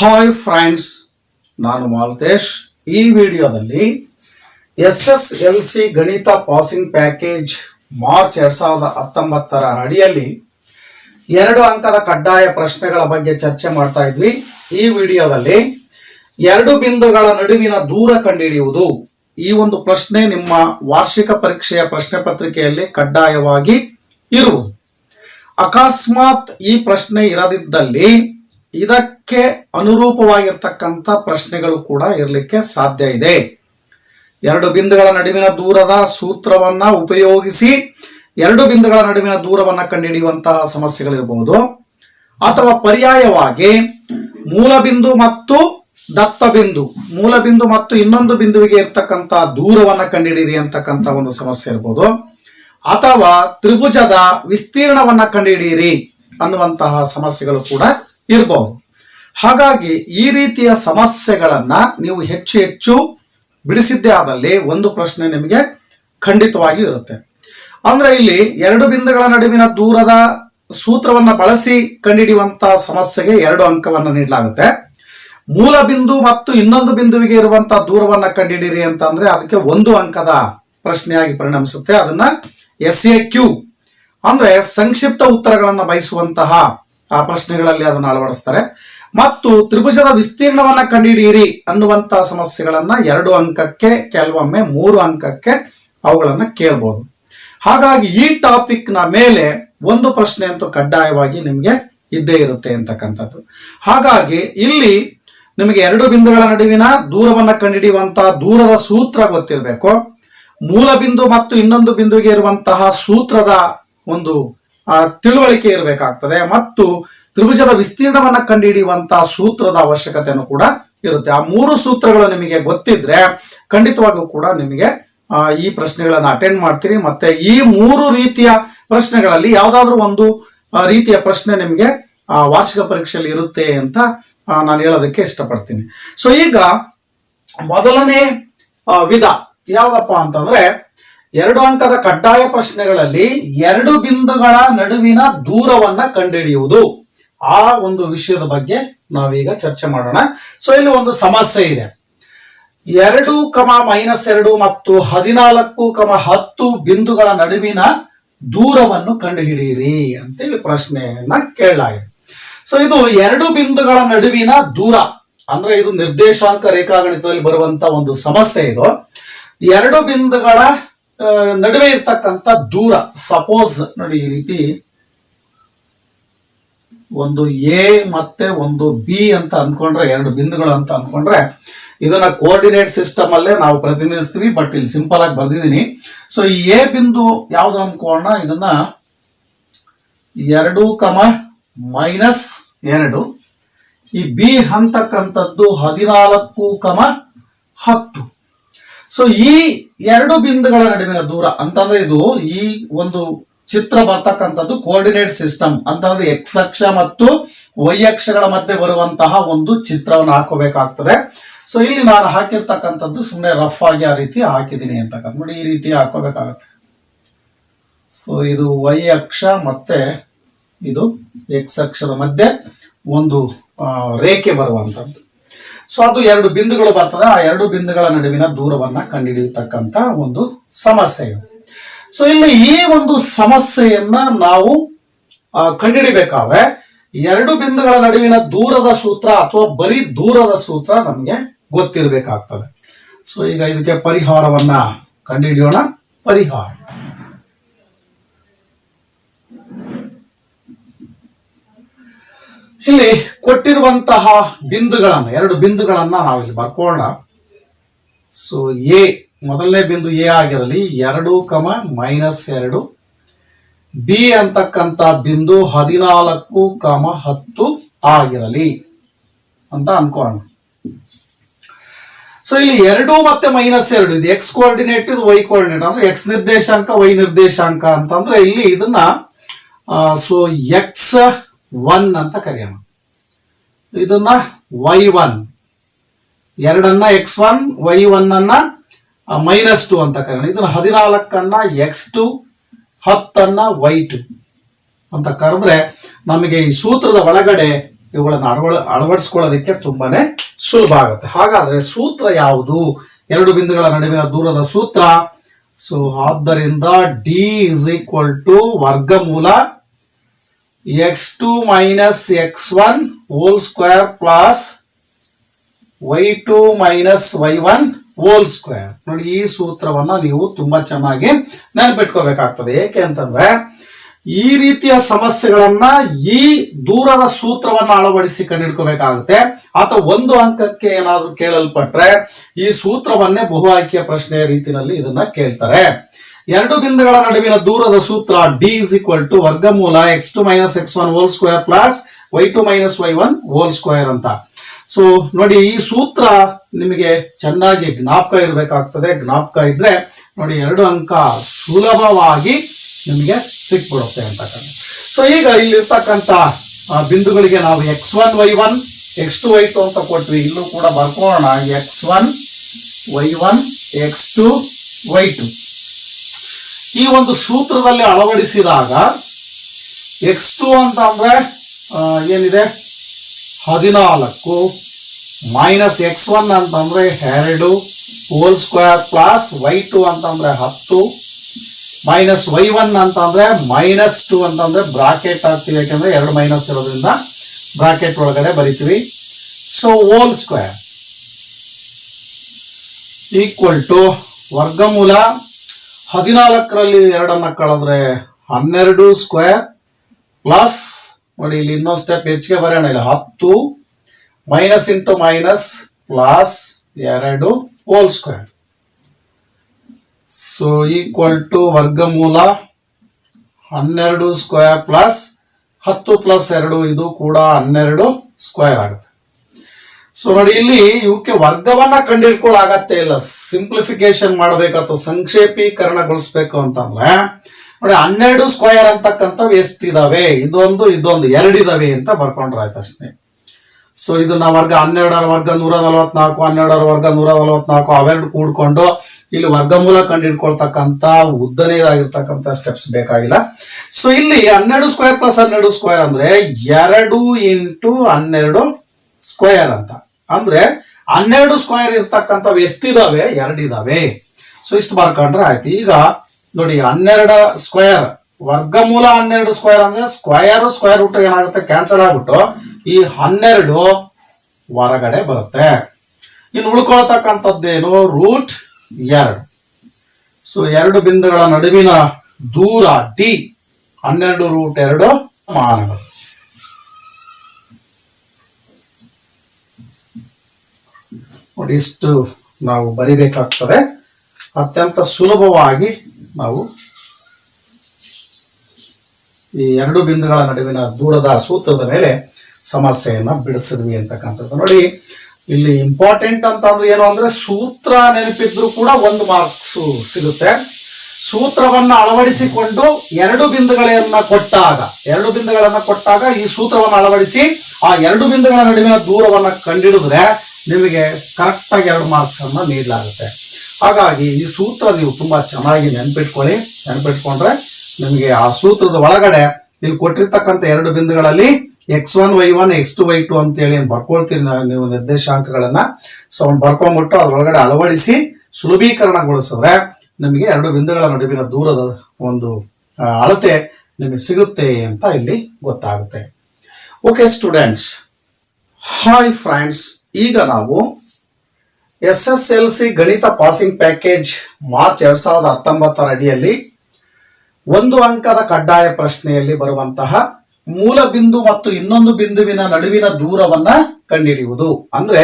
Hi friends, ನಾನು ಮಾಲತೇಶ್. ಈ ವಿಡಿಯೋದಲ್ಲಿ ಎಸ್ ಎಸ್ ಎಲ್ ಸಿ ಗಣಿತ ಪಾಸಿಂಗ್ ಪ್ಯಾಕೇಜ್ ಮಾರ್ಚ್ ಎರಡ್ ಸಾವಿರದ ಹತ್ತೊಂಬತ್ತರ ಅಡಿಯಲ್ಲಿ ಎರಡು ಅಂಕದ ಕಡ್ಡಾಯ ಪ್ರಶ್ನೆಗಳ ಬಗ್ಗೆ ಚರ್ಚೆ ಮಾಡ್ತಾ ಇದ್ವಿ. ಈ ವಿಡಿಯೋದಲ್ಲಿ ಎರಡು ಬಿಂದುಗಳ ನಡುವಿನ ದೂರ ಕಂಡುಹಿಡಿಯುವುದು ಈ ಒಂದು ಪ್ರಶ್ನೆ ನಿಮ್ಮ ವಾರ್ಷಿಕ ಪರೀಕ್ಷೆಯ ಪ್ರಶ್ನೆ ಪತ್ರಿಕೆಯಲ್ಲಿ ಕಡ್ಡಾಯವಾಗಿ ಇರುವುದು. ಅಕಸ್ಮಾತ್ ಈ ಪ್ರಶ್ನೆ ಇರದಿದ್ದಲ್ಲಿ ಇದಕ್ಕೆ ಅನುರೂಪವಾಗಿರ್ತಕ್ಕಂಥ ಪ್ರಶ್ನೆಗಳು ಕೂಡ ಇರಲಿಕ್ಕೆ ಸಾಧ್ಯ ಇದೆ. ಎರಡು ಬಿಂದುಗಳ ನಡುವಿನ ದೂರದ ಸೂತ್ರವನ್ನ ಉಪಯೋಗಿಸಿ ಎರಡು ಬಿಂದುಗಳ ನಡುವಿನ ದೂರವನ್ನ ಕಂಡುಹಿಡಿಯುವಂತಹ ಸಮಸ್ಯೆಗಳಿರಬಹುದು ಅಥವಾ ಪರ್ಯಾಯವಾಗಿ ಮೂಲ ಬಿಂದು ಮತ್ತು ದತ್ತ ಬಿಂದು, ಮೂಲ ಬಿಂದು ಮತ್ತು ಇನ್ನೊಂದು ಬಿಂದುವಿಗೆ ಇರ್ತಕ್ಕಂಥ ದೂರವನ್ನ ಕಂಡುಹಿಡಿಯಿರಿ ಅಂತಕ್ಕಂಥ ಒಂದು ಸಮಸ್ಯೆ ಇರಬಹುದು ಅಥವಾ ತ್ರಿಭುಜದ ವಿಸ್ತೀರ್ಣವನ್ನ ಕಂಡುಹಿಡಿಯಿರಿ ಅನ್ನುವಂತಹ ಸಮಸ್ಯೆಗಳು ಕೂಡ ಇರಬಹುದು ಹಾಗಾಗಿ ಈ ರೀತಿಯ ಸಮಸ್ಯೆಗಳನ್ನ ನೀವು ಹೆಚ್ಚು ಹೆಚ್ಚು ಬಿಡಿಸಿದ್ದೇ ಆದಲ್ಲಿ ಒಂದು ಪ್ರಶ್ನೆ ನಿಮಗೆ ಖಂಡಿತವಾಗಿಯೂ ಇರುತ್ತೆ. ಅಂದ್ರೆ ಇಲ್ಲಿ ಎರಡು ಬಿಂದುಗಳ ನಡುವಿನ ದೂರದ ಸೂತ್ರವನ್ನ ಬಳಸಿ ಕಂಡುಹಿಡಿಯುವಂತಹ ಸಮಸ್ಯೆಗೆ ಎರಡು ಅಂಕವನ್ನು ನೀಡಲಾಗುತ್ತೆ. ಮೂಲ ಬಿಂದು ಮತ್ತು ಇನ್ನೊಂದು ಬಿಂದುವಿಗೆ ಇರುವಂತಹ ದೂರವನ್ನ ಕಂಡುಹಿಡಿಯಿರಿ ಅಂತಂದ್ರೆ ಅದಕ್ಕೆ ಒಂದು ಅಂಕದ ಪ್ರಶ್ನೆಯಾಗಿ ಪರಿಣಮಿಸುತ್ತೆ. ಅದನ್ನ ಎಸ್ ಎ ಕ್ಯೂ ಅಂದ್ರೆ ಸಂಕ್ಷಿಪ್ತ ಉತ್ತರಗಳನ್ನು ಬಯಸುವಂತಹ ಆ ಪ್ರಶ್ನೆಗಳಲ್ಲಿ ಅದನ್ನು ಅಳವಡಿಸ್ತಾರೆ. ಮತ್ತು ತ್ರಿಭುಜದ ವಿಸ್ತೀರ್ಣವನ್ನ ಕಂಡುಹಿಡಿಯಿರಿ ಅನ್ನುವಂತಹ ಸಮಸ್ಯೆಗಳನ್ನ ಎರಡು ಅಂಕಕ್ಕೆ, ಕೆಲವೊಮ್ಮೆ ಮೂರು ಅಂಕಕ್ಕೆ ಅವುಗಳನ್ನು ಕೇಳಬಹುದು ಹಾಗಾಗಿ ಈ ಟಾಪಿಕ್ನ ಮೇಲೆ ಒಂದು ಪ್ರಶ್ನೆ ಅಂತೂ ಕಡ್ಡಾಯವಾಗಿ ನಿಮಗೆ ಇದ್ದೇ ಇರುತ್ತೆ ಅಂತಕ್ಕಂಥದ್ದು. ಹಾಗಾಗಿ ಇಲ್ಲಿ ನಿಮಗೆ ಎರಡು ಬಿಂದುಗಳ ನಡುವಿನ ದೂರವನ್ನ ಕಂಡುಹಿಡಿಯುವಂತಹ ದೂರದ ಸೂತ್ರ ಗೊತ್ತಿರಬೇಕು. ಮೂಲ ಬಿಂದು ಮತ್ತು ಇನ್ನೊಂದು ಬಿಂದುವಿಗೆ ಇರುವಂತಹ ಸೂತ್ರದ ಒಂದು ತಿಳುವಳಿಕೆ ಇರಬೇಕಾಗ್ತದೆ ಮತ್ತು ತ್ರಿಭುಜದ ವಿಸ್ತೀರ್ಣವನ್ನ ಕಂಡುಹಿಡಿಯುವಂತಹ ಸೂತ್ರದ ಅವಶ್ಯಕತೆಯನ್ನು ಕೂಡ ಇರುತ್ತೆ. ಆ ಮೂರು ಸೂತ್ರಗಳು ನಿಮಗೆ ಗೊತ್ತಿದ್ರೆ ಖಂಡಿತವಾಗೂ ಕೂಡ ನಿಮಗೆ ಈ ಪ್ರಶ್ನೆಗಳನ್ನು ಅಟೆಂಡ್ ಮಾಡ್ತೀರಿ. ಮತ್ತೆ ಈ ಮೂರು ರೀತಿಯ ಪ್ರಶ್ನೆಗಳಲ್ಲಿ ಯಾವುದಾದ್ರೂ ಒಂದು ರೀತಿಯ ಪ್ರಶ್ನೆ ನಿಮಗೆ ಆ, ವಾರ್ಷಿಕ ಪರೀಕ್ಷೆಯಲ್ಲಿ ಇರುತ್ತೆ ಅಂತ ನಾನು ಹೇಳೋದಕ್ಕೆ ಇಷ್ಟಪಡ್ತೀನಿ. ಸೊ ಈಗ ಮೊದಲನೇ ವಿಧ ಯಾವ್ದಪ್ಪ ಅಂತಂದ್ರೆ ಎರಡು ಅಂಕದ ಕಡ್ಡಾಯ ಪ್ರಶ್ನೆಗಳಲ್ಲಿ ಎರಡು ಬಿಂದುಗಳ ನಡುವಿನ ದೂರವನ್ನ ಕಂಡುಹಿಡಿಯುವುದು. ಆ ಒಂದು ವಿಷಯದ ಬಗ್ಗೆ ನಾವೀಗ ಚರ್ಚೆ ಮಾಡೋಣ. ಸೊ ಇಲ್ಲಿ ಒಂದು ಸಮಸ್ಯೆ ಇದೆ. ಎರಡು ಕಮ ಮೈನಸ್ ಎರಡು ಮತ್ತು ಹದಿನಾಲ್ಕು ಕಮ ಹತ್ತು ಬಿಂದುಗಳ ನಡುವಿನ ದೂರವನ್ನು ಕಂಡುಹಿಡಿಯಿರಿ ಅಂತೇಳಿ ಪ್ರಶ್ನೆಯನ್ನ ಕೇಳಲಾಗಿದೆ ಸೊ ಇದು ಎರಡು ಬಿಂದುಗಳ ನಡುವಿನ ದೂರ, ಅಂದ್ರೆ ಇದು ನಿರ್ದೇಶಾಂಕ ರೇಖಾಗಣಿತದಲ್ಲಿ ಬರುವಂತ ಒಂದು ಸಮಸ್ಯೆ ಇದು. ಎರಡು ಬಿಂದುಗಳ ನಡುವೆ ಇರ್ತಕ್ಕಂಥ ದೂರ ಸಪೋಸ್ ನೋಡಿ ಈ ರೀತಿ ಒಂದು ಎ ಮತ್ತೆ ಒಂದು ಬಿ ಅಂತ ಅನ್ಕೊಂಡ್ರೆ ಎರಡು ಬಿಂದುಗಳು ಅಂತ ಅನ್ಕೊಂಡ್ರೆ ಇದನ್ನ ಕೋಆರ್ಡಿನೇಟ್ ಸಿಸ್ಟಮ್ ಅಲ್ಲೇ ನಾವು ಪ್ರತಿನಿಧಿಸ್ತೀವಿ ಬಟ್ ಇಲ್ಲಿ ಸಿಂಪಲ್ ಆಗಿ ಬರ್ದಿದ್ದೀನಿ. ಸೊ ಈ ಎ ಬಿಂದು ಯಾವ್ದು ಅನ್ಕೋಣ ಇದನ್ನ ಎರಡು ಕಮ ಮೈನಸ್ ಎರಡು, ಈ ಬಿ ಅಂತಕ್ಕಂಥದ್ದು ಹದಿನಾಲ್ಕು ಕಮ ಹತ್ತು. ಸೊ ಈ ಎರಡು ಬಿಂದುಗಳ ನಡುವಿನ ದೂರ ಅಂತಂದ್ರೆ ಇದು ಈ ಒಂದು ಚಿತ್ರ ಬರ್ತಕ್ಕಂಥದ್ದು ಕೋಆರ್ಡಿನೇಟ್ ಸಿಸ್ಟಮ್ ಅಂತಂದ್ರೆ ಎಕ್ಸ್ ಅಕ್ಷ ಮತ್ತು ವೈ ಅಕ್ಷಗಳ ಮಧ್ಯೆ ಬರುವಂತಹ ಒಂದು ಚಿತ್ರವನ್ನು ಹಾಕೋಬೇಕಾಗ್ತದೆ ಸೊ ಇಲ್ಲಿ ನಾನು ಹಾಕಿರ್ತಕ್ಕಂಥದ್ದು ಸುಮ್ಮನೆ ರಫ್ ಆಗಿ ಆ ರೀತಿ ಹಾಕಿದ್ದೀನಿ ಅಂತಕ್ಕಂಥ ನೋಡಿ, ಈ ರೀತಿ ಹಾಕೋಬೇಕಾಗತ್ತೆ ಸೊ ಇದು ವೈ ಅಕ್ಷ ಮತ್ತೆ ಇದು ಎಕ್ಸ್ ಅಕ್ಷದ ಮಧ್ಯೆ ಒಂದು ರೇಖೆ ಬರುವಂತದ್ದು ಸೊ ಅದು ಎರಡು ಬಿಂದುಗಳು ಬರ್ತದೆ. ಆ ಎರಡು ಬಿಂದುಗಳ ನಡುವಿನ ದೂರವನ್ನ ಕಂಡುಹಿಡಿಯತಕ್ಕಂತ ಒಂದು ಸಮಸ್ಯೆ ಇದು. ಸೊ ಇಲ್ಲಿ ಈ ಒಂದು ಸಮಸ್ಯೆಯನ್ನ ನಾವು ಕಂಡುಹಿಡಿಬೇಕಾದ್ರೆ ಎರಡು ಬಿಂದುಗಳ ನಡುವಿನ ದೂರದ ಸೂತ್ರ ಅಥವಾ ಬರೀ ದೂರದ ಸೂತ್ರ ನಮಗೆ ಗೊತ್ತಿರಬೇಕಾಗ್ತದೆ. ಸೊ ಈಗ ಇದಕ್ಕೆ ಪರಿಹಾರವನ್ನ ಕಂಡುಹಿಡಿಯೋಣ. ಪರಿಹಾರ. ಇಲ್ಲಿ ಕೊಟ್ಟಿರುವಂತಹ ಬಿಂದುಗಳನ್ನ, ಎರಡು ಬಿಂದುಗಳನ್ನ ನಾವಿಲ್ಲಿ ಬರ್ಕೋಣ. ಸೊ ಎ ಮೊದಲನೇ ಬಿಂದು ಎ ಆಗಿರಲಿ, ಎರಡು ಕಮ ಮೈನಸ್ ಎರಡು. ಬಿ ಅಂತಕ್ಕಂಥ ಬಿಂದು ಹದಿನಾಲ್ಕು ಕಮ ಹತ್ತು ಆಗಿರಲಿ ಅಂತ ಅನ್ಕೋಣ. ಸೊ ಇಲ್ಲಿ ಎರಡು ಮತ್ತೆ ಮೈನಸ್ ಎರಡು, ಇದು ಎಕ್ಸ್ ಕೋಆರ್ಡಿನೇಟ್ ಇದು ವೈ ಕೋಆರ್ಡಿನೇಟ್ ಅಂದ್ರೆ ಎಕ್ಸ್ ನಿರ್ದೇಶಾಂಕ ವೈ ನಿರ್ದೇಶಾಂಕ ಅಂತಂದ್ರೆ ಇಲ್ಲಿ ಇದನ್ನ ಸೊ ಎಕ್ಸ್ ಒನ್ ಅಂತ ಕರೆಯೋಣ. ಇದನ್ನ ವೈ ಒನ್. ಎರಡನ್ನ ಎಕ್ಸ್ ಒನ್, ವೈ ಒನ್ ಅನ್ನ ಮೈನಸ್ ಟು ಅಂತ ಕರೆಯೋಣ. ಇದನ್ನ ಹದಿನಾಲ್ಕನ್ನ ಎಕ್ಸ್ ಟು, ಹತ್ತನ್ನ ವೈ ಟು ಅಂತ ಕರೆದ್ರೆ ನಮಗೆ ಈ ಸೂತ್ರದ ಒಳಗಡೆ ಇವುಗಳನ್ನು ಅಳವಡ ಅಳವಡಿಸ್ಕೊಳ್ಳೋದಕ್ಕೆ ತುಂಬಾನೇ ಸುಲಭ ಆಗುತ್ತೆ. ಹಾಗಾದ್ರೆ ಸೂತ್ರ ಯಾವುದು? ಎರಡು ಬಿಂದುಗಳ ನಡುವಿನ ದೂರದ ಸೂತ್ರ. ಸೊ ಆದ್ದರಿಂದ ಡಿ ಇಸ್ ಈಕ್ವಲ್ ಟು ವರ್ಗಮೂಲ X two minus X one whole square plus Y two minus Y one whole square ನೋಡಿ, ಈ ಸೂತ್ರವನ್ನು ನೀವು ತುಂಬಾ ಚೆನ್ನಾಗಿ ನೆನಪಿಟ್ಕೋಬೇಕಾಗ್ತದೆ. ಏಕೆ ಅಂತಂದ್ರೆ, ಈ ರೀತಿಯ ಸಮಸ್ಯೆಗಳನ್ನ ಈ ದೂರದ ಸೂತ್ರವನ್ನು ಅಳವಡಿಸಿ ಕಂಡಿಡ್ಕೋಬೇಕಾಗುತ್ತೆ ಅಥವಾ ಒಂದು ಅಂಕಕ್ಕೆ ಏನಾದರೂ ಕೇಳಲ್ಪಟ್ರೆ, ಈ ಸೂತ್ರವನ್ನೇ ಬಹು ಆಯ್ಕೆಯ ಪ್ರಶ್ನೆಯ ರೀತಿಯಲ್ಲಿ ಇದನ್ನ ಕೇಳ್ತಾರೆ. ಎರಡು ಬಿಂದುಗಳ ನಡುವಿನ ದೂರದ ಸೂತ್ರ ಡಿ ಇಸ್ ಈಕ್ವಲ್ ಟು ವರ್ಗಮೂಲ X two minus X one whole square plus Y two minus Y one whole square ಅಂತ. ಸೊ ನೋಡಿ, ಈ ಸೂತ್ರ ನಿಮಗೆ ಚೆನ್ನಾಗಿ ಜ್ಞಾಪಕ ಇರಬೇಕಾಗ್ತದೆ. ಜ್ಞಾಪಕ ಇದ್ರೆ, ನೋಡಿ, ಎರಡು ಅಂಕ ಸುಲಭವಾಗಿ ನಿಮಗೆ ಸಿಕ್ಬಿಡುತ್ತೆ ಅಂತಕ್ಕಂಥ ಸೊ ಈಗ ಇಲ್ಲಿರ್ತಕ್ಕಂಥ ಬಿಂದುಗಳಿಗೆ ನಾವು X one Y one X two Y two ಅಂತ ಕೊಟ್ವಿ. ಇಲ್ಲೂ ಕೂಡ ಬರ್ಕೋಣ. X one Y one X two Y two ಈ ಒಂದು ಸೂತ್ರದಲ್ಲಿ ಅಳವಡಿಸಿದಾಗ ಎಕ್ಸ್ ಟು ಅಂತ ಅಂದ್ರೆ ಏನಿದೆ? ಹದಿನಾಲ್ಕು ಮೈನಸ್ ಎಕ್ಸ್ ಒನ್ ಅಂತಂದ್ರೆ ಎರಡು whole square plus Y two ಅಂತಂದ್ರೆ ಹತ್ತು ಮೈನಸ್ ವೈ ಒನ್ ಅಂತಂದ್ರೆ ಮೈನಸ್ ಟು ಅಂತಂದ್ರೆ ಬ್ರಾಕೆಟ್ ಹಾಕ್ತೀವಿ ಯಾಕಂದ್ರೆ ಎರಡು ಮೈನಸ್ ಇರೋದ್ರಿಂದ ಬ್ರಾಕೆಟ್ ಒಳಗಡೆ ಬರಿತೀವಿ. So whole square equal to ವರ್ಗಮೂಲ ಹದಿನಾಲ್ಕರಲ್ಲಿ ಎರಡನ್ನ ಕಳೆದ್ರೆ ಹನ್ನೆರಡು ಸ್ಕ್ವೇರ್ ಪ್ಲಸ್ ನೋಡಿ ಇಲ್ಲಿ ಇನ್ನೊಂದು ಸ್ಟೆಪ್ ಹೆಚ್ಚಿಗೆ ಬರೆಯೋಣ. ಇಲ್ಲಿ ಹತ್ತು ಮೈನಸ್ ಇಂಟು ಮೈನಸ್ ಪ್ಲಸ್ ಎರಡು whole square so equal to ವರ್ಗಮೂಲ ಹನ್ನೆರಡು ಸ್ಕ್ವೇರ್ ಪ್ಲಸ್ ಹತ್ತು ಪ್ಲಸ್ ಎರಡು, ಇದು ಕೂಡ ಹನ್ನೆರಡು ಸ್ಕ್ವೇರ್ ಆಗುತ್ತೆ. ಸೊ ನೋಡಿ, ಇಲ್ಲಿ ಇವಕ್ಕೆ ವರ್ಗವನ್ನ ಕಂಡಿಡ್ಕೊಳ್ಳಾಗತ್ತೆ ಇಲ್ಲ? ಸಿಂಪ್ಲಿಫಿಕೇಶನ್ ಮಾಡಬೇಕು ಅಥವಾ ಸಂಕ್ಷೇಪೀಕರಣಗೊಳಿಸ್ಬೇಕು ಅಂತಂದ್ರೆ, ನೋಡಿ, ಹನ್ನೆರಡು ಸ್ಕ್ವೇರ್ ಅಂತಕ್ಕಂಥವು ಎಷ್ಟಿದಾವೆ? ಇದೊಂದು ಇದೊಂದು ಎರಡಿದಾವೆ ಅಂತ ಬರ್ಕೊಂಡ್ರೆ ಆಯ್ತು ಅಷ್ಟೇ. ಸೊ ಇದನ್ನ ವರ್ಗ ಹನ್ನೆರಡರ ವರ್ಗ ನೂರ ನಲವತ್ನಾಲ್ಕು, ಹನ್ನೆರಡರ ವರ್ಗ ನೂರ ನಲವತ್ನಾಲ್ಕು ಅವೆರಡು ಕೂಡ್ಕೊಂಡು ಇಲ್ಲಿ ವರ್ಗಮೂಲ ಕಂಡಿಡ್ಕೊಳ್ತಕ್ಕಂತ ಉದ್ದನೇದಾಗಿರ್ತಕ್ಕಂಥ ಸ್ಟೆಪ್ಸ್ ಬೇಕಾಗಿಲ್ಲ. ಸೊ ಇಲ್ಲಿ ಹನ್ನೆರಡು ಸ್ಕ್ವೇರ್ ಪ್ಲಸ್ ಹನ್ನೆರಡು ಸ್ಕ್ವೇರ್ ಅಂದ್ರೆ ಎರಡು ಇಂಟು ಹನ್ನೆರಡು ಸ್ಕ್ವೇರ್ ಅಂತ. ಅಂದ್ರೆ ಹನ್ನೆರಡು ಸ್ಕ್ವೇರ್ ಇರ್ತಕ್ಕಂಥವು ಎರಡು ಎರಡಿದಾವೆ. ಸೊ ಇಷ್ಟು ಬರ್ಕೊಂಡ್ರೆ ಆಯ್ತು. ಈಗ ನೋಡಿ, ಹನ್ನೆರಡು ಸ್ಕ್ವೇರ್ ವರ್ಗಮೂಲ ಹನ್ನೆರಡು ಸ್ಕ್ವೇರ್ ಅಂದ್ರೆ ಸ್ಕ್ವೇರ್ ಸ್ಕ್ವೇರ್ ರೂಟ್ ಏನಾಗುತ್ತೆ? ಕ್ಯಾನ್ಸಲ್ ಆಗ್ಬಿಟ್ಟು ಈ ಹನ್ನೆರಡು ಹೊರಗಡೆ ಬರುತ್ತೆ. ಇನ್ನು ಉಳ್ಕೊಳ್ತಕ್ಕಂಥದ್ದೇನು? ರೂಟ್ ಎರಡು. ಸೊ ಎರಡು ಬಿಂದುಗಳ ನಡುವಿನ ದೂರ ಡಿ ಹನ್ನೆರಡು ರೂಟ್ ಎರಡು ಮಾನಗಳು ನೋಡಿ ಇಷ್ಟು ನಾವು ಬರಿಬೇಕಾಗ್ತದೆ. ಅತ್ಯಂತ ಸುಲಭವಾಗಿ ನಾವು ಈ ಎರಡು ಬಿಂದುಗಳ ನಡುವಿನ ದೂರದ ಸೂತ್ರದ ಮೇಲೆ ಸಮಸ್ಯೆಯನ್ನ ಬಿಡಿಸಿದ್ವಿ ಅಂತಕ್ಕಂಥದ್ದು. ನೋಡಿ, ಇಲ್ಲಿ ಇಂಪಾರ್ಟೆಂಟ್ ಅಂತ ಅಂದ್ರೆ ಏನು ಅಂದ್ರೆ ಸೂತ್ರ ನೆನಪಿದ್ರು ಕೂಡ ಒಂದು ಮಾರ್ಕ್ಸ್ ಸಿಗುತ್ತೆ. ಸೂತ್ರವನ್ನ ಅಳವಡಿಸಿಕೊಂಡು ಎರಡು ಬಿಂದುಗಳನ್ನ ಕೊಟ್ಟಾಗ, ಎರಡು ಬಿಂದುಗಳನ್ನ ಕೊಟ್ಟಾಗ ಈ ಸೂತ್ರವನ್ನು ಅಳವಡಿಸಿ ಆ ಎರಡು ಬಿಂದುಗಳ ನಡುವಿನ ದೂರವನ್ನ ಕಂಡಿಡಿದ್ರೆ ನಿಮಗೆ ಕರೆಕ್ಟ್ ಆಗಿ ಎರಡು ಮಾರ್ಕ್ಸ್ ಅನ್ನ ನೀಡಲಾಗುತ್ತೆ. ಹಾಗಾಗಿ ಈ ಸೂತ್ರ ನೀವು ತುಂಬಾ ಚೆನ್ನಾಗಿ ನೆನಪಿಟ್ಕೊಳ್ಳಿ. ನೆನಪಿಟ್ಕೊಂಡ್ರೆ ನಿಮಗೆ ಆ ಸೂತ್ರದ ಒಳಗಡೆ ಇಲ್ಲಿ ಕೊಟ್ಟಿರ್ತಕ್ಕಂಥ ಎರಡು ಬಿಂದುಗಳಲ್ಲಿ X one Y one X two Y two ಅಂತೇಳಿ ಬರ್ಕೊಳ್ತೀರಿ ನೀವು ನಿರ್ದೇಶಾಂಕಗಳನ್ನ. ಸೊ ಅವ್ನು ಬರ್ಕೊಂಡ್ಬಿಟ್ಟು ಅದ್ರೊಳಗಡೆ ಅಳವಡಿಸಿ ಸುಲಭೀಕರಣಗೊಳಿಸಿದ್ರೆ ನಿಮಗೆ ಎರಡು ಬಿಂದುಗಳ ನಡುವಿನ ದೂರದ ಒಂದು ಅಳತೆ ನಿಮಗೆ ಸಿಗುತ್ತೆ ಅಂತ ಇಲ್ಲಿ ಗೊತ್ತಾಗುತ್ತೆ. ಓಕೆ ಸ್ಟೂಡೆಂಟ್ಸ್ ಹಾಯ್ ಫ್ರೆಂಡ್ಸ್ ಈಗ ನಾವು ಎಸ್ ಎಸ್ ಎಲ್ ಸಿ ಗಣಿತ ಪಾಸಿಂಗ್ ಪ್ಯಾಕೇಜ್ ಮಾರ್ಚ್ ಎರಡ್ ಸಾವಿರದ ಹತ್ತೊಂಬತ್ತರ ಅಡಿಯಲ್ಲಿ ಒಂದು ಅಂಕದ ಕಡ್ಡಾಯ ಪ್ರಶ್ನೆಯಲ್ಲಿ ಬರುವಂತಹ ಮೂಲ ಬಿಂದು ಮತ್ತು ಇನ್ನೊಂದು ಬಿಂದುವಿನ ನಡುವಿನ ದೂರವನ್ನ ಕಂಡುಹಿಡಿಯುವುದು ಅಂದ್ರೆ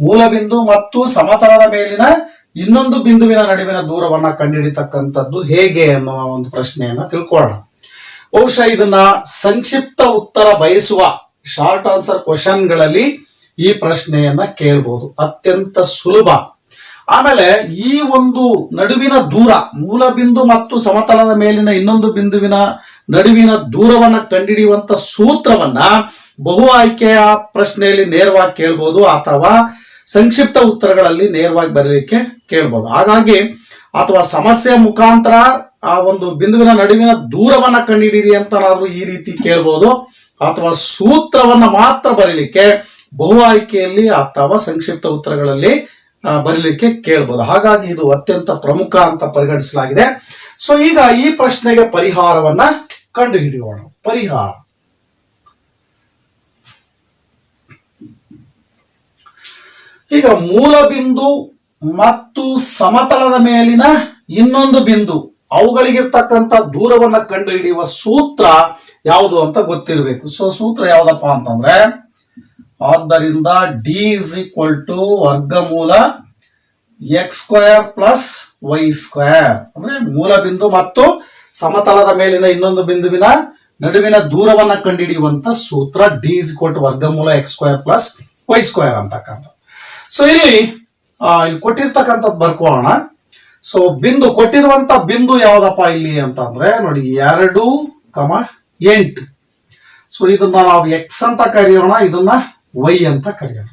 ಮೂಲ ಬಿಂದು ಮತ್ತು ಸಮತಲದ ಮೇಲಿನ ಇನ್ನೊಂದು ಬಿಂದುವಿನ ನಡುವಿನ ದೂರವನ್ನ ಕಂಡುಹಿಡಿತಕ್ಕಂಥದ್ದು ಹೇಗೆ ಅನ್ನುವ ಒಂದು ಪ್ರಶ್ನೆಯನ್ನ ತಿಳ್ಕೊಳ್ಳೋಣ. ಬಹುಶಃ ಇದನ್ನ ಸಂಕ್ಷಿಪ್ತ ಉತ್ತರ ಬಯಸುವ ಶಾರ್ಟ್ ಆನ್ಸರ್ ಕ್ವಶನ್ಗಳಲ್ಲಿ ಈ ಪ್ರಶ್ನೆಯನ್ನ ಕೇಳ್ಬೋದು. ಅತ್ಯಂತ ಸುಲಭ. ಆಮೇಲೆ ಈ ಒಂದು ನಡುವಿನ ದೂರ, ಮೂಲ ಬಿಂದು ಮತ್ತು ಸಮತಲದ ಮೇಲಿನ ಇನ್ನೊಂದು ಬಿಂದುವಿನ ನಡುವಿನ ದೂರವನ್ನ ಕಂಡುಹಿಡಿಯುವಂತ ಸೂತ್ರವನ್ನ ಬಹು ಆಯ್ಕೆಯ ಪ್ರಶ್ನೆಯಲ್ಲಿ ನೇರವಾಗಿ ಕೇಳ್ಬೋದು ಅಥವಾ ಸಂಕ್ಷಿಪ್ತ ಉತ್ತರಗಳಲ್ಲಿ ನೇರವಾಗಿ ಬರಲಿಕ್ಕೆ ಕೇಳ್ಬೋದು. ಹಾಗಾಗಿ ಅಥವಾ ಸಮಸ್ಯೆ ಮುಖಾಂತರ ಆ ಒಂದು ಬಿಂದುವಿನ ನಡುವಿನ ದೂರವನ್ನ ಕಂಡುಹಿಡಿಯಿರಿ ನಾವು ಈ ರೀತಿ ಕೇಳ್ಬೋದು. ಅಥವಾ ಸೂತ್ರವನ್ನ ಮಾತ್ರ ಬರೀಲಿಕ್ಕೆ ಬಹು ಆಯ್ಕೆಯಲ್ಲಿ ಅಥವಾ ಸಂಕ್ಷಿಪ್ತ ಉತ್ತರಗಳಲ್ಲಿ ಬರೀಲಿಕ್ಕೆ ಕೇಳ್ಬೋದು. ಹಾಗಾಗಿ ಇದು ಅತ್ಯಂತ ಪ್ರಮುಖ ಅಂತ ಪರಿಗಣಿಸಲಾಗಿದೆ. ಸೊ ಈಗ ಈ ಪ್ರಶ್ನೆಗೆ ಪರಿಹಾರವನ್ನ ಕಂಡುಹಿಡಿಯೋಣ. ಪರಿಹಾರ. ಈಗ ಮೂಲ ಬಿಂದು ಮತ್ತು ಸಮತಲದ ಮೇಲಿನ ಇನ್ನೊಂದು ಬಿಂದು, ಅವುಗಳಿಗಿರ್ತಕ್ಕಂಥ ದೂರವನ್ನ ಕಂಡುಹಿಡಿಯುವ ಸೂತ್ರ ಯಾವುದು ಅಂತ ಗೊತ್ತಿರಬೇಕು. ಸೊ ಸೂತ್ರ ಯಾವ್ದಪ್ಪ ಅಂತಂದ್ರೆ ಆದ್ದರಿಂದ ಡಿ ಇಸ್ ಈಕ್ವಲ್ ಟು ವರ್ಗಮೂಲ X square plus Y square ಅಂದ್ರೆ ಮೂಲ ಬಿಂದು ಮತ್ತು ಸಮತಲದ ಮೇಲಿನ ಇನ್ನೊಂದು ಬಿಂದುವಿನ ನಡುವಿನ ದೂರವನ್ನ ಕಂಡುಹಿಡಿಯುವಂತ ಸೂತ್ರ ಡಿ ಇಸ್ ಈಕ್ವಲ್ ಟು ವರ್ಗಮೂಲ X square plus Y square ಅಂತಕ್ಕಂಥ ಸೊ ಇಲ್ಲಿ ಇಲ್ಲಿ ಕೊಟ್ಟಿರ್ತಕ್ಕಂಥದ್ದು ಬರ್ಕೊಳ್ಳೋಣ ಸೊ ಬಿಂದು ಕೊಟ್ಟಿರುವಂತ ಬಿಂದು ಯಾವ್ದಪ್ಪ ಇಲ್ಲಿ ಅಂತಂದ್ರೆ ನೋಡಿ ಎರಡು, ಕಮ, ಎಂಟು. ಸೊ ಇದನ್ನ ನಾವು ಎಕ್ಸ್ ಅಂತ ಕರೆಯೋಣ. ಇದನ್ನ ವೈ ಅಂತ ಕರೆಯೋಣ.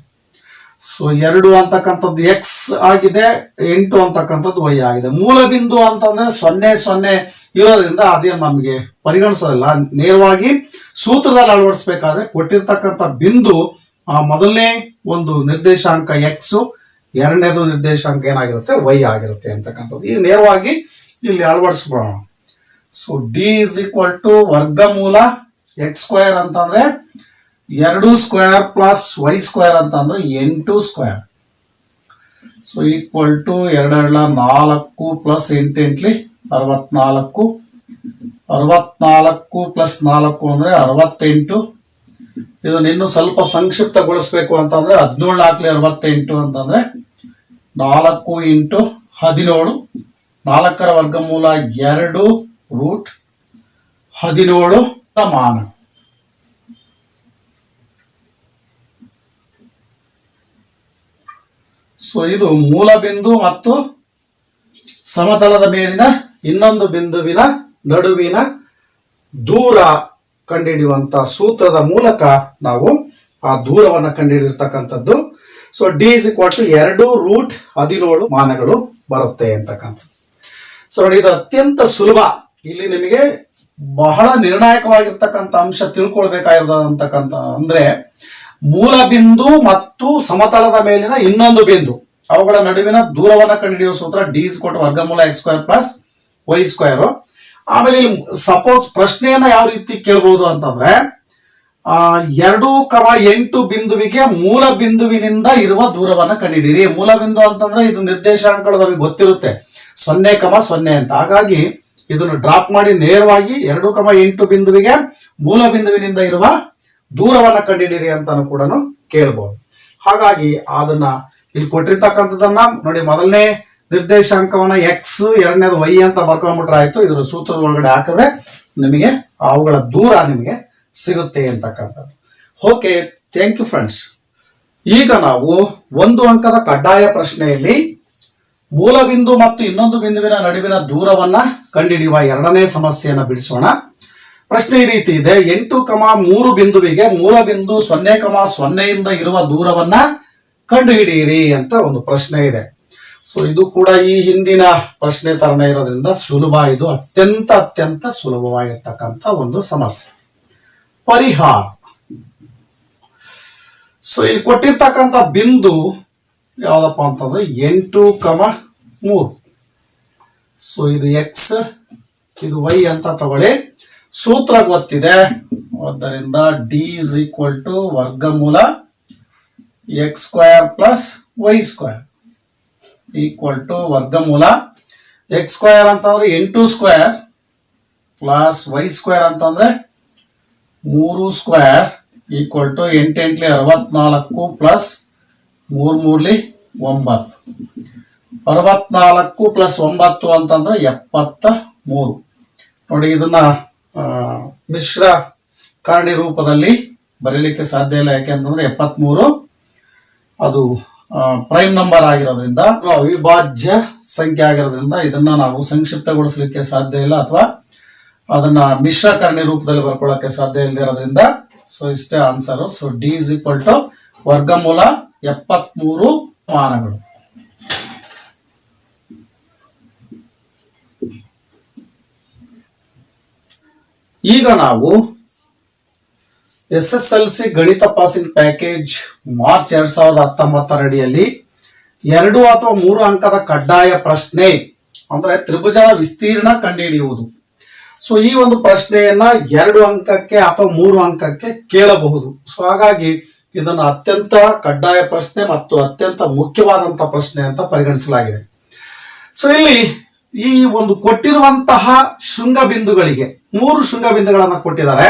ಸೊ ಎರಡು ಅಂತಕ್ಕಂಥದ್ದು ಎಕ್ಸ್ ಆಗಿದೆ ಎಂಟು ಅಂತಕ್ಕಂಥದ್ದು ವೈ ಆಗಿದೆ. ಮೂಲ ಬಿಂದು ಅಂತಂದ್ರೆ ಸೊನ್ನೆ ಸೊನ್ನೆ ಇರೋದ್ರಿಂದ ಅದೇನು ನಮಗೆ ಪರಿಗಣಿಸೋದಿಲ್ಲ. ನೇರವಾಗಿ ಸೂತ್ರದಲ್ಲಿ ಅಳವಡಿಸಬೇಕಾದ್ರೆ ಕೊಟ್ಟಿರ್ತಕ್ಕಂಥ ಬಿಂದು ಆ, ಮೊದಲನೇ ಒಂದು ನಿರ್ದೇಶಾಂಕ ಎಕ್ಸ್ ಎರಡನೇದು ನಿರ್ದೇಶಾಂಕ ಏನಾಗಿರುತ್ತೆ? ವೈ ಆಗಿರುತ್ತೆ ಅಂತಕ್ಕಂಥದ್ದು. ಈಗ ನೇರವಾಗಿ ಇಲ್ಲಿ ಅಳವಡಿಸ್ಕೊಳ್ಳೋಣ. So D is equal to ವರ್ಗಮೂಲ ಎಕ್ಸ್ ಸ್ಕ್ವೇರ್ ಅಂತಂದ್ರೆ ಎರಡು ಸ್ಕ್ವೇರ್ ಪ್ಲಸ್ ವೈ ಸ್ಕ್ವೇರ್ ಅಂತಂದ್ರೆ ಎಂಟು ಸ್ಕ್ವೇರ್. ಸೊ ಈಕ್ವಲ್ ಟು ಎರಡೆರಡ ನಾಲ್ಕು ಪ್ಲಸ್ ಎಂಟೆಂಟ್ಲಿ ಅರವತ್ನಾಲ್ಕು. ಅರವತ್ನಾಲ್ಕು ಪ್ಲಸ್ ನಾಲ್ಕು ಅಂದ್ರೆ ಅರವತ್ತೆಂಟು. ಇದನ್ನ ಇನ್ನು ಸ್ವಲ್ಪ ಸಂಕ್ಷಿಪ್ತಗೊಳಿಸ್ಬೇಕು ಅಂತಂದ್ರೆ ಹದಿನೇಳು ನಾಲ್ಕಲಿ ಅರವತ್ತೆಂಟು ಅಂತಂದ್ರೆ ನಾಲ್ಕು ಇಂಟು ಹದಿನೇಳು. ನಾಲ್ಕರ ವರ್ಗಮೂಲ ಎರಡು ರೂಟ್ ಹದಿನೇಳು ಮಾನ ಸೊ ಇದು ಮೂಲ ಬಿಂದು ಮತ್ತು ಸಮತಲದ ಮೇಲಿನ ಇನ್ನೊಂದು ಬಿಂದುವಿನ ನಡುವಿನ ದೂರ ಕಂಡುಹಿಡಿಯುವಂತ ಸೂತ್ರದ ಮೂಲಕ ನಾವು ಆ ದೂರವನ್ನು ಕಂಡುಹಿಡಿರ್ತಕ್ಕಂಥದ್ದು so D is equal to ಎರಡು ರೂಟ್ ಹದಿನೇಳು ಮಾನಗಳು ಬರುತ್ತೆ ಅಂತಕ್ಕಂಥದ್ದು. ಸೊ ನೋಡಿ, ಇದು ಅತ್ಯಂತ ಸುಲಭ. ಇಲ್ಲಿ ನಿಮಗೆ ಬಹಳ ನಿರ್ಣಾಯಕವಾಗಿರ್ತಕ್ಕಂಥ ಅಂಶ ತಿಳ್ಕೊಳ್ಬೇಕಾಗಿರೋದಂತಕ್ಕಂಥ ಅಂದ್ರೆ ಮೂಲ ಬಿಂದು ಮತ್ತು ಸಮತಲದ ಮೇಲಿನ ಇನ್ನೊಂದು ಬಿಂದು. ಅವುಗಳ ನಡುವಿನ ದೂರವನ್ನ ಕಂಡುಹಿಡಿಯುವ ಸೂತ್ರ ಡಿ ಕೊಟ್ಟು ವರ್ಗಮೂಲ X square plus Y square ಆಮೇಲೆ ಸಪೋಸ್ ಪ್ರಶ್ನೆಯನ್ನ ಯಾವ ರೀತಿ ಕೇಳಬಹುದು ಅಂತಂದ್ರೆ ಎರಡು ಕಮ ಎಂಟು ಬಿಂದುವಿಗೆ ಮೂಲ ಬಿಂದುವಿನಿಂದ ಇರುವ ದೂರವನ್ನ ಕಂಡುಹಿಡಿಯಿರಿ. ಮೂಲ ಬಿಂದು ಅಂತಂದ್ರೆ ಇದು ನಿರ್ದೇಶಾಂಕಗಳು ನಮಗೆ ಗೊತ್ತಿರುತ್ತೆ. ಸೊನ್ನೆ ಕಮ ಸೊನ್ನೆ ಅಂತ. ಹಾಗಾಗಿ ಇದನ್ನು ಡ್ರಾಪ್ ಮಾಡಿ ನೇರವಾಗಿ ಎರಡು ಕಮ ಎಂಟು ಬಿಂದುವಿಗೆ ಮೂಲ ಬಿಂದುವಿನಿಂದ ಇರುವ ದೂರವನ್ನ ಕಂಡುಹಿಡಿಯಿರಿ ಅಂತಾನು ಕೂಡ ಕೇಳಬಹುದು ಹಾಗಾಗಿ ಅದನ್ನ ಇಲ್ಲಿ ಕೊಟ್ಟಿರ್ತಕ್ಕಂಥದ್ದನ್ನ ನೋಡಿ ಮೊದಲನೇ ನಿರ್ದೇಶಾಂಕವನ್ನ ಎಕ್ಸ್ ಎರಡನೇದು ವೈ ಅಂತ ಬರ್ಕೊಂಡ್ಬಿಟ್ರೆ ಆಯ್ತು. ಇದ್ರ ಸೂತ್ರದ ಒಳಗಡೆ ಹಾಕಿದ್ರೆ ನಿಮಗೆ ಅವುಗಳ ದೂರ ನಿಮಗೆ ಸಿಗುತ್ತೆ ಅಂತಕ್ಕಂಥದ್ದು. ಓಕೆ ಥ್ಯಾಂಕ್ ಯು ಫ್ರೆಂಡ್ಸ್ ಈಗ ನಾವು ಒಂದು ಅಂಕದ ಕಡ್ಡಾಯ ಪ್ರಶ್ನೆಯಲ್ಲಿ ಮೂಲ ಬಿಂದು ಮತ್ತು ಇನ್ನೊಂದು ಬಿಂದುವಿನ ನಡುವಿನ ದೂರವನ್ನ ಕಂಡುಹಿಡಿಯುವ ಎರಡನೇ ಸಮಸ್ಯೆಯನ್ನು ಬಿಡಿಸೋಣ. ಪ್ರಶ್ನೆ ಈ ರೀತಿ ಇದೆ. ಎಂಟು ಕಮ ಮೂರು ಬಿಂದುವಿಗೆ ಮೂಲ ಬಿಂದು ಸೊನ್ನೆ ಕಮ ಸೊನ್ನೆಯಿಂದ ಇರುವ ದೂರವನ್ನ ಕಂಡುಹಿಡಿಯಿರಿ ಅಂತ ಒಂದು ಪ್ರಶ್ನೆ ಇದೆ. ಸೊ ಇದು ಕೂಡ ಈ ಹಿಂದಿನ ಪ್ರಶ್ನೆ ತರನೇ ಇರೋದ್ರಿಂದ ಸುಲಭ. ಇದು ಅತ್ಯಂತ ಅತ್ಯಂತ ಸುಲಭವಾಗಿರ್ತಕ್ಕಂಥ ಒಂದು ಸಮಸ್ಯೆ. ಪರಿಹಾರ. ಸೊ ಇಲ್ಲಿ ಕೊಟ್ಟಿರ್ತಕ್ಕಂಥ ಬಿಂದು ಯಾವ್ದಪ್ಪ ಅಂತಂದ್ರೆ ಎಂಟು ಕಮ ಮೂರು. ಸೊ ಇದು ಎಕ್ಸ್ ಇದು ವೈ ಅಂತ ತಗೊಳ್ಳಿ. ಸೂತ್ರ ಗೊತ್ತಿದೆ. ಆದ್ದರಿಂದ ಡಿ ಇಸ್ ಈಕ್ವಲ್ ಟು ವರ್ಗಮೂಲ X square plus Y square equal to ವರ್ಗಮೂಲ ಎಕ್ಸ್ ಸ್ಕ್ವೇರ್ ಅಂತಂದ್ರೆ ಎಂಟು ಸ್ಕ್ವೇರ್ ಪ್ಲಸ್ ವೈ ಸ್ಕ್ವೇರ್ ಅಂತಂದ್ರೆ ಮೂರು ಸ್ಕ್ವೇರ್ ಈಕ್ವಲ್ ಟು ಎಂಟೆಂಟ್ಲಿ ಅರವತ್ನಾಲ್ಕು ಪ್ಲಸ್ ಮೂರ್ ಮೂರ್ಲಿ ಒಂಬತ್ತು. ಅರವತ್ನಾಲ್ಕು ಪ್ಲಸ್ ಒಂಬತ್ತು ಅಂತಂದ್ರೆ ಎಪ್ಪತ್ತ ಮೂರು. ನೋಡಿ ಇದನ್ನ ಮಿಶ್ರ ಕಾರಣಿ ರೂಪದಲ್ಲಿ ಬರೀಲಿಕ್ಕೆ ಸಾಧ್ಯ ಇಲ್ಲ ಯಾಕೆಂತಂದ್ರೆ ಎಪ್ಪತ್ಮೂರು ಅದು ಪ್ರೈಮ್ ನಂಬರ್ ಆಗಿರೋದ್ರಿಂದ ಅವಿಭಾಜ್ಯ ಸಂಖ್ಯೆ ಆಗಿರೋದ್ರಿಂದ ಇದನ್ನ ನಾವು ಸಂಕ್ಷಿಪ್ತಗೊಳಿಸಲಿಕ್ಕೆ ಸಾಧ್ಯ ಇಲ್ಲ ಅಥವಾ ಅದನ್ನ ಮಿಶ್ರಕರಣಿ ರೂಪದಲ್ಲಿ ಬರ್ಕೊಳ್ಳೋಕೆ ಸಾಧ್ಯ ಇಲ್ಲದೆ ಇರೋದ್ರಿಂದ ಸೊ ಇಷ್ಟೇ answer so D is equal to ವರ್ಗಮೂಲ ಎಪ್ಪತ್ಮೂರು ಮಾನಗಳು. ಈಗ ನಾವು ಎಸ್ ಎಸ್ ಎಲ್ ಸಿ ಗಣಿತ ಪಾಸಿಂಗ್ ಪ್ಯಾಕೇಜ್ ಮಾರ್ಚ್ ಎರಡ್ ಸಾವಿರದ ಹತ್ತೊಂಬತ್ತರ ಅಡಿಯಲ್ಲಿ ಎರಡು ಅಥವಾ ಮೂರು ಅಂಕದ ಕಡ್ಡಾಯ ಪ್ರಶ್ನೆ, ಅಂದ್ರೆ ತ್ರಿಭುಜದ ವಿಸ್ತೀರ್ಣ ಕಂಡುಹಿಡಿಯುವುದು. ಸೊ ಈ ಒಂದು ಪ್ರಶ್ನೆಯನ್ನ ಎರಡು ಅಂಕಕ್ಕೆ ಅಥವಾ ಮೂರು ಅಂಕಕ್ಕೆ ಕೇಳಬಹುದು. ಸೊ ಹಾಗಾಗಿ ಇದನ್ನು ಅತ್ಯಂತ ಕಡ್ಡಾಯ ಪ್ರಶ್ನೆ ಮತ್ತು ಅತ್ಯಂತ ಮುಖ್ಯವಾದಂತ ಪ್ರಶ್ನೆ ಅಂತ ಪರಿಗಣಿಸಲಾಗಿದೆ. ಸೊ ಇಲ್ಲಿ ಈ ಒಂದು ಕೊಟ್ಟಿರುವಂತಹ ಶೃಂಗ ಬಿಂದುಗಳಿಗೆ ಮೂರು ಶೃಂಗ ಬಿಂದುಗಳನ್ನು ಕೊಟ್ಟಿದ್ದಾರೆ.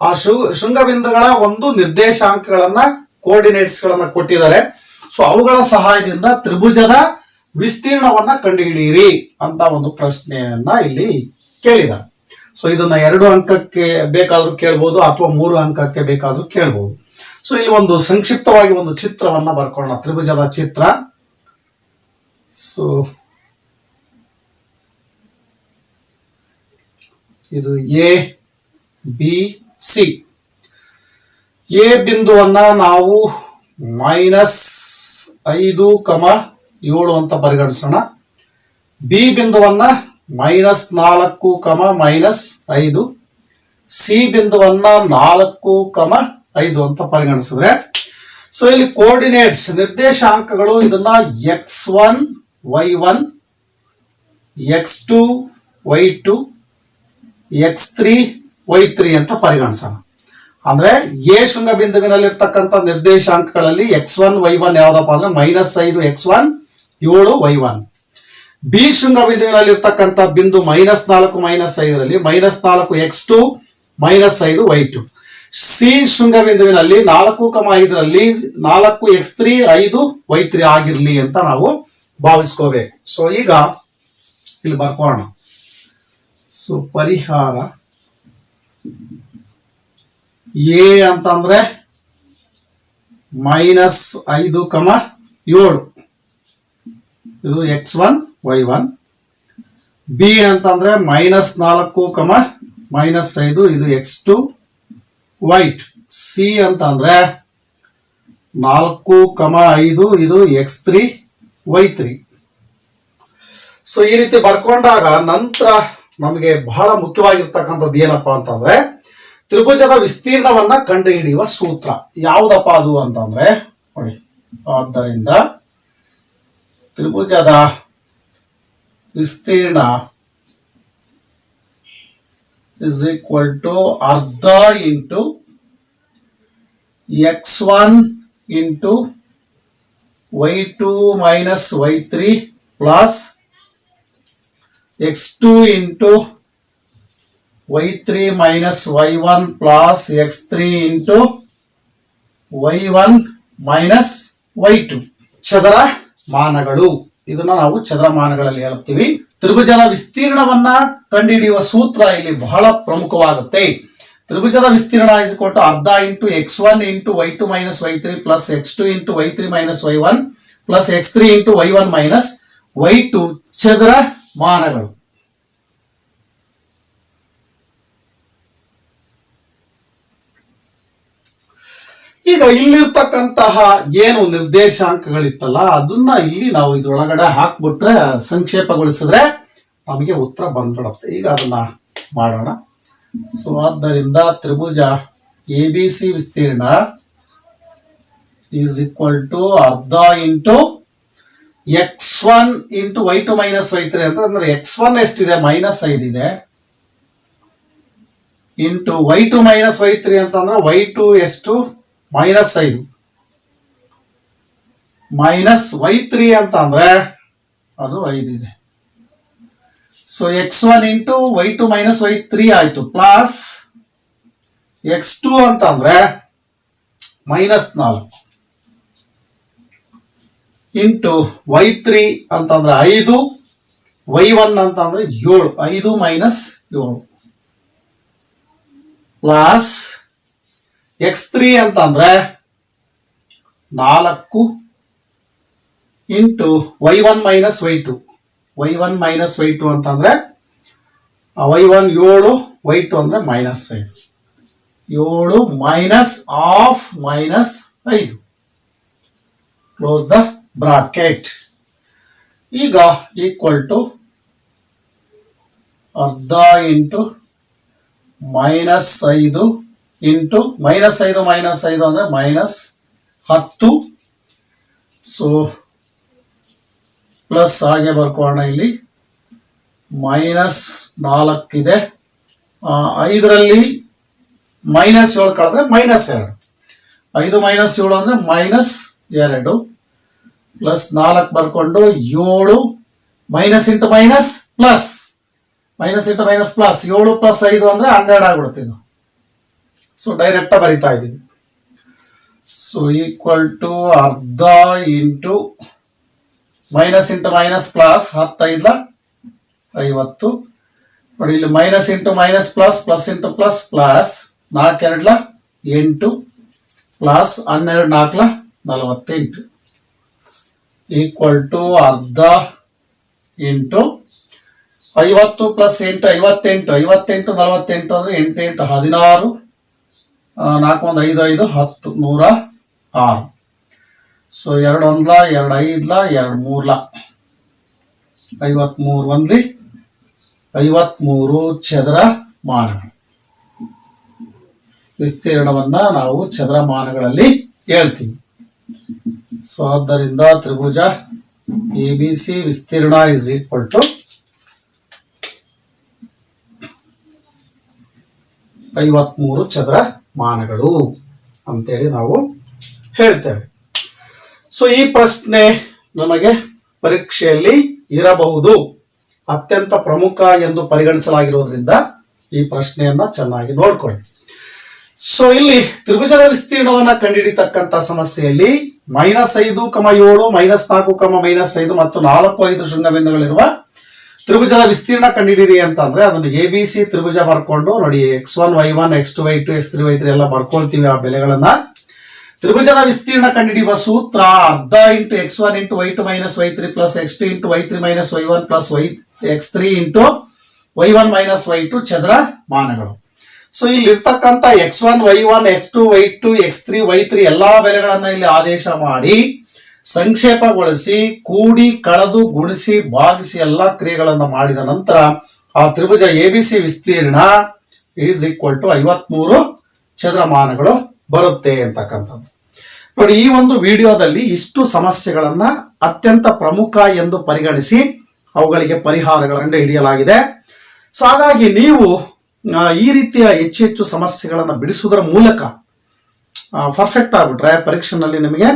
ಆ ಶೃಂಗಬಿಂದುಗಳ ಒಂದು ನಿರ್ದೇಶಾಂಕಗಳನ್ನ ಕೋಆರ್ಡಿನೇಟ್ಸ್ ಗಳನ್ನ ಕೊಟ್ಟಿದ್ದಾರೆ. ಸೊ ಅವುಗಳ ಸಹಾಯದಿಂದ ತ್ರಿಭುಜದ ವಿಸ್ತೀರ್ಣವನ್ನ ಕಂಡುಹಿಡಿಯಿರಿ ಅಂತ ಒಂದು ಪ್ರಶ್ನೆಯನ್ನ ಇಲ್ಲಿ ಕೇಳಿದ್ದಾರೆ. ಸೊ ಇದನ್ನ ಎರಡು ಅಂಕಕ್ಕೆ ಬೇಕಾದ್ರೂ ಕೇಳ್ಬೋದು ಅಥವಾ ಮೂರು ಅಂಕಕ್ಕೆ ಬೇಕಾದ್ರೂ ಕೇಳ್ಬೋದು. ಸೊ ಇಲ್ಲಿ ಒಂದು ಸಂಕ್ಷಿಪ್ತವಾಗಿ ಒಂದು ಚಿತ್ರವನ್ನ ಬರ್ಕೊಳ್ಳೋಣ. ತ್ರಿಭುಜದ ಚಿತ್ರ. ಸೊ ಇದು ಎ ಬಿ ಸಿ ಎ ಬಿಂದುವನ್ನ ನಾವು ಮೈನಸ್ ಐದು ಕಮ ಏಳು ಅಂತ ಪರಿಗಣಿಸೋಣ. ಬಿ ಬಿಂದುವನ್ನ ಮೈನಸ್ ನಾಲ್ಕು ಕಮ ಮೈನಸ್ ಐದು. ಸಿ ಬಿಂದುವನ್ನ ನಾಲ್ಕು ಕಮ ಐದು ಅಂತ ಪರಿಗಣಿಸಿದ್ರೆ. ಸೊ ಇಲ್ಲಿ ಕೋಆರ್ಡಿನೇಟ್ಸ್ ನಿರ್ದೇಶಾಂಕಗಳು ಇದನ್ನ X one Y one X two Y two X three Y three ಅಂತ ಪರಿಗಣಿಸೋಣ. ಅಂದ್ರೆ ಎ ಶೃಂಗ ಬಿಂದುವಿನಲ್ಲಿರ್ತಕ್ಕಂಥ ನಿರ್ದೇಶಾಂಕಗಳಲ್ಲಿ ಎಕ್ಸ್ ಒನ್, ವೈ ಒನ್ ಯಾವ್ದಪ್ಪ ಅಂದ್ರೆ ಮೈನಸ್ ಐದು ಎಕ್ಸ್ ಒನ್, ಏಳು, ವೈ ಒನ್. ಬಿ ಶೃಂಗ ಬಿಂದುವಿನಲ್ಲಿರ್ತಕ್ಕಂಥ ಬಿಂದು ಮೈನಸ್ ನಾಲ್ಕು, ಮೈನಸ್ ಐದರಲ್ಲಿ ಮೈನಸ್ ನಾಲ್ಕು ಎಕ್ಸ್ ಟು, ಮೈನಸ್ ಐದು, ವೈ ಟು. ಸಿ ಶೃಂಗ ಬಿಂದುವಿನಲ್ಲಿ ನಾಲ್ಕು ಕಮ ಐದರಲ್ಲಿ ನಾಲ್ಕು ಎಕ್ಸ್ ತ್ರೀ, ಐದು, ವೈ ತ್ರೀ ಆಗಿರ್ಲಿ ಅಂತ ನಾವು ಭಾವಿಸ್ಕೋಬೇಕು. ಸೊ ಈಗ ಇಲ್ಲಿ ಬರ್ಕೋಣ. ಸೊ ಪರಿಹಾರ. ಎ ಅಂತಂದ್ರೆ ಮೈನಸ್ ಐದು ಕಮ ಏಳು. ಇದು X one, Y one. B ಅಂತಂದ್ರೆ ಮೈನಸ್ ನಾಲ್ಕು ಕಮ ಮೈನಸ್ ಐದು, ಇದು ಎಕ್ಸ್ ಟು ವೈಟ್ ಸಿ ಅಂತಂದ್ರೆ ನಾಲ್ಕು ಕಮ ಐದು, ಇದು X three, Y three. So ಈ ರೀತಿ ಬರ್ಕೊಂಡಾಗ ನಂತರ ನಮಗೆ ಬಹಳ ಮುಖ್ಯವಾಗಿರ್ತಕ್ಕಂಥದ್ದು ಏನಪ್ಪಾ ಅಂತಂದ್ರೆ, ತ್ರಿಭುಜದ ವಿಸ್ತೀರ್ಣವನ್ನ ಕಂಡುಹಿಡಿಯುವ ಸೂತ್ರ. ಯಾವುದಪ್ಪ ಅದು ಅಂತಂದ್ರೆ, ನೋಡಿ. ಆದ್ದರಿಂದ ತ್ರಿಭುಜದ ವಿಸ್ತೀರ್ಣ ಇಸ್ ಈಕ್ವಲ್ ಟು ಅರ್ಧ into X one into Y two minus Y three plus X two into Y three minus Y one plus X three into Y one minus Y two ಚದರ ಮಾನಗಳು. ಇದನ್ನ ನಾವು ಚದರಮಾನಗಳಲ್ಲಿ ಹೇಳುತ್ತೀವಿ ತ್ರಿಭುಜದ ವಿಸ್ತೀರ್ಣವನ್ನ ಕಂಡುಹಿಡಿಯುವ ಸೂತ್ರ ಇಲ್ಲಿ ಬಹಳ ಪ್ರಮುಖವಾಗುತ್ತೆ. ತ್ರಿಭುಜದ ವಿಸ್ತೀರ್ಣ ಇಸ್ ಕೊಟ್ಟು ಅರ್ಧ into X one into Y two minus Y three plus X two into Y three minus Y one plus X three into Y one minus Y two ಚದರ ಮಾನಗಳು ಈಗ ಇಲ್ಲಿರ್ತಕ್ಕಂತಹ ಏನು ನಿರ್ದೇಶಾಂಕಗಳಿತ್ತಲ್ಲ, ಅದನ್ನ ಇಲ್ಲಿ ನಾವು ಇದ್ರೊಳಗಡೆ ಹಾಕ್ಬಿಟ್ರೆ ಸಂಕ್ಷೇಪಗೊಳಿಸಿದ್ರೆ ನಮಗೆ ಉತ್ತರ ಬಂದ್ಬಿಡುತ್ತೆ. ಈಗ ಅದನ್ನ ಮಾಡೋಣ. ಸೊ, ಆದ್ದರಿಂದ ತ್ರಿಭುಜ ಎ ಬಿ ಸಿ ವಿಸ್ತೀರ್ಣ ಈಸ್ ಈಕ್ವಲ್ ಟು ಅರ್ಧ into X one into Y two minus Y three ಅಂತ ಅಂದ್ರೆ ಎಕ್ಸ್ ಒನ್ ಎಷ್ಟಿದೆ? Minus ಐದಿದೆ into Y two minus Y three ಅಂತಂದ್ರೆ ವೈ ಟು ಎಷ್ಟು? ಮೈನಸ್ ಐದು. ಮೈನಸ್ ವೈ ತ್ರೀ ಅಂತ ಅಂದ್ರೆ ಅದು ಐದು ಇದೆ. So X one into Y two minus Y three ಆಯ್ತು. ಪ್ಲಸ್ ಎಕ್ಸ್ ಟು ಅಂತ ಅಂದ್ರೆ ಮೈನಸ್ ನಾಲ್ಕು. ಇಂಟು ವೈ ತ್ರೀ ಅಂತಂದ್ರೆ ಐದು ವೈ ಒನ್ ಅಂತಂದ್ರೆ ಏಳು, ಐದು ಮೈನಸ್ ಏಳು. ಪ್ಲಸ್ ಎಕ್ಸ್ ತ್ರೀ ಅಂತಂದ್ರೆ ನಾಲ್ಕು into Y one minus Y two Y one minus Y two ಅಂತಂದ್ರೆ ವೈ ಒನ್ ಏಳು ವೈ ಟು ಅಂದ್ರೆ ಮೈನಸ್ ಐದು. ಏಳು ಮೈನಸ್ ಆಫ್ ಮೈನಸ್ ಐದು. Close the bracket. ಈಗ ಈಕ್ವಲ್ ಟು ಅರ್ಧ ಇಂಟು ಮೈನಸ್ ಐದು ಇಂಟು ಮೈನಸ್ ಐದು ಮೈನಸ್ ಐದು ಅಂದ್ರೆ ಮೈನಸ್ ಹತ್ತು. ಸೊ ಪ್ಲಸ್ ಹಾಗೆ ಬರ್ಕೋಣ ಇಲ್ಲಿ. ಮೈನಸ್ ನಾಲ್ಕಿದೆ ಐದರಲ್ಲಿ ಮೈನಸ್ ಏಳು ಕಳೆದ್ರೆ ಮೈನಸ್ ಎರಡು. ಐದು ಮೈನಸ್ ಏಳು ಅಂದ್ರೆ ಮೈನಸ್ ಎರಡು. ಪ್ಲಸ್ ನಾಲ್ಕು ಬರ್ಕೊಂಡು ಏಳು minus into minus plus minus into minus plus ಏಳು ಪ್ಲಸ್ ಐದು ಅಂದ್ರೆ ಹನ್ನೆರಡು ಆಗ್ಬಿಡುತ್ತೆ ಇದು. ಸೊ ಡೈರೆಕ್ಟ್ ಬರಿತಾ ಇದೀವಿ ಸೊ ಈಕ್ವಲ್ ಟು ಅರ್ಧ into minus into minus plus ಹತ್ತೈದ್ಲ ಐವತ್ತು. ನೋಡಿ, ಇಲ್ಲಿ minus into minus plus plus into plus plus ನಾಲ್ಕೆರಡ್ಲ ಎಂಟು ಪ್ಲಸ್ ಹನ್ನೆರಡು ನಾಲ್ಕಲ ನಲವತ್ತೆಂಟು. ಈಕ್ವಲ್ ಟು ಅರ್ಧ ಇಂಟು ಐವತ್ತು ಪ್ಲಸ್ ಎಂಟು, ಐವತ್ತೆಂಟು ಐವತ್ತೆಂಟು, ನಲವತ್ತೆಂಟು ಅಂದ್ರೆ ಎಂಟು ಎಂಟು, ಹದಿನಾರು ನಾಲ್ಕು ಒಂದು ಐದು ಐದು, ಹತ್ತು, ನೂರ ಆರು. ಸೊ ಎರಡು ಒಂದ್ಲ, ಎರಡು ಐದ್ಲ, ಎರಡು ಮೂರ್ಲ. ಐವತ್ಮೂರು ಒಂದ್ಲಿ, ಐವತ್ಮೂರು ಚದರ ಮಾನಗಳು. ವಿಸ್ತೀರ್ಣವನ್ನ ನಾವು ಚದರಮಾನಗಳಲ್ಲಿ ಹೇಳ್ತೀವಿ. ಸೊ ಆದ್ದರಿಂದ ತ್ರಿಭುಜ ಎ ಬಿ ಸಿ ವಿಸ್ತೀರ್ಣ ಇಸ್ ಈಕ್ವಲ್ ಟು ಐವತ್ಮೂರು ಚದರ ಮಾನಗಳು ಅಂತೇಳಿ ನಾವು ಹೇಳ್ತೇವೆ. ಸೊ ಈ ಪ್ರಶ್ನೆ ನಮಗೆ ಪರೀಕ್ಷೆಯಲ್ಲಿ ಇರಬಹುದು. ಅತ್ಯಂತ ಪ್ರಮುಖ ಎಂದು ಪರಿಗಣಿಸಲಾಗಿರುವುದರಿಂದ ಈ ಪ್ರಶ್ನೆಯನ್ನ ಚೆನ್ನಾಗಿ ನೋಡ್ಕೊಳ್ಳಿ. ಸೊ ಇಲ್ಲಿ ತ್ರಿಭುಜದ ವಿಸ್ತೀರ್ಣವನ್ನ ಕಂಡುಹಿಡಿತಕ್ಕಂತ ಸಮಸ್ಯೆಯಲ್ಲಿ ಮೈನಸ್ ಐದು ಕಮ ಏಳು, ಮೈನಸ್ ನಾಲ್ಕು ಕಮ ಮೈನಸ್ ಐದು ಮತ್ತು ನಾಲ್ಕು ಐದು ಶೃಂಗಬಿಂದುಗಳಿರುವ ತ್ರಿಭುಜದ ವಿಸ್ತೀರ್ಣ ಕಂಡುಹಿಡಿರಿ ಅಂತ ಅಂದ್ರೆ ಅದನ್ನು ಎ ಬಿ ಸಿ ತ್ರಿಭುಜ ಬರ್ಕೊಂಡು ನೋಡಿ X one Y one X two Y two X three Y three ಎಲ್ಲ ಬರ್ಕೊಳ್ತೀವಿ ಆ ಬೆಲೆಗಳನ್ನ. ತ್ರಿಭುಜದ ವಿಸ್ತೀರ್ಣ ಕಂಡುಹಿಡಿಯುವ ಸೂತ್ರ ಅರ್ಧ into X one into Y two minus Y three plus X two into Y three minus Y one plus Y X three into Y one minus Y two ಚದರ ಮಾನಗಳು. ಸೊ ಇಲ್ಲಿ ಇರ್ತಕ್ಕಂಥ X one Y one X two Y two X three Y three ಎಲ್ಲಾ ಬೆಲೆಗಳನ್ನ ಇಲ್ಲಿ ಆದೇಶ ಮಾಡಿ ಸಂಕ್ಷೇಪಗೊಳಿಸಿ, ಕೂಡಿ, ಕಳೆದು, ಗುಣಿಸಿ ಭಾಗಿಸಿ ಎಲ್ಲಾ ಕ್ರಿಯೆಗಳನ್ನ ಮಾಡಿದ ನಂತರ ಆ ತ್ರಿಭುಜ ಎ ಬಿ ಸಿ ವಿಸ್ತೀರ್ಣ ಈಸ್ ಈಕ್ವಲ್ ಟು ಐವತ್ಮೂರು ಚದರಮಾನಗಳು ಬರುತ್ತೆ ಅಂತಕ್ಕಂಥದ್ದು. ನೋಡಿ, ಈ ಒಂದು ವಿಡಿಯೋದಲ್ಲಿ ಇಷ್ಟು ಸಮಸ್ಯೆಗಳನ್ನ ಅತ್ಯಂತ ಪ್ರಮುಖ ಎಂದು ಪರಿಗಣಿಸಿ ಅವುಗಳಿಗೆ ಪರಿಹಾರಗಳನ್ನು ಹಿಡಿಯಲಾಗಿದೆ. ಸೊ ಹಾಗಾಗಿ ನೀವು ಈ ರೀತಿಯ ಹೆಚ್ಚು ಹೆಚ್ಚು ಸಮಸ್ಯೆಗಳನ್ನು ಬಿಡಿಸುವುದರ ಮೂಲಕ ಪರ್ಫೆಕ್ಟ್ ಆಗ್ಬಿಟ್ರೆ ಪರೀಕ್ಷೆನಲ್ಲಿ ನಿಮಗೆ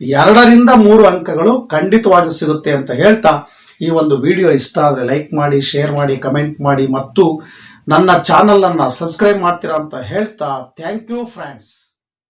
ಎರಡರಿಂದ ಮೂರು ಅಂಕಗಳು ಖಂಡಿತವಾಗಿ ಸಿಗುತ್ತೆ ಅಂತ ಹೇಳ್ತಾ ಈ ಒಂದು ವಿಡಿಯೋ ಇಷ್ಟ ಆದರೆ ಲೈಕ್ ಮಾಡಿ ಶೇರ್ ಮಾಡಿ ಕಮೆಂಟ್ ಮಾಡಿ ಮತ್ತು ನನ್ನ ಚಾನಲನ್ನು ಸಬ್ಸ್ಕ್ರೈಬ್ ಮಾಡ್ತೀರಾ ಅಂತ ಹೇಳ್ತಾ ಥ್ಯಾಂಕ್ ಯು ಫ್ರೆಂಡ್ಸ್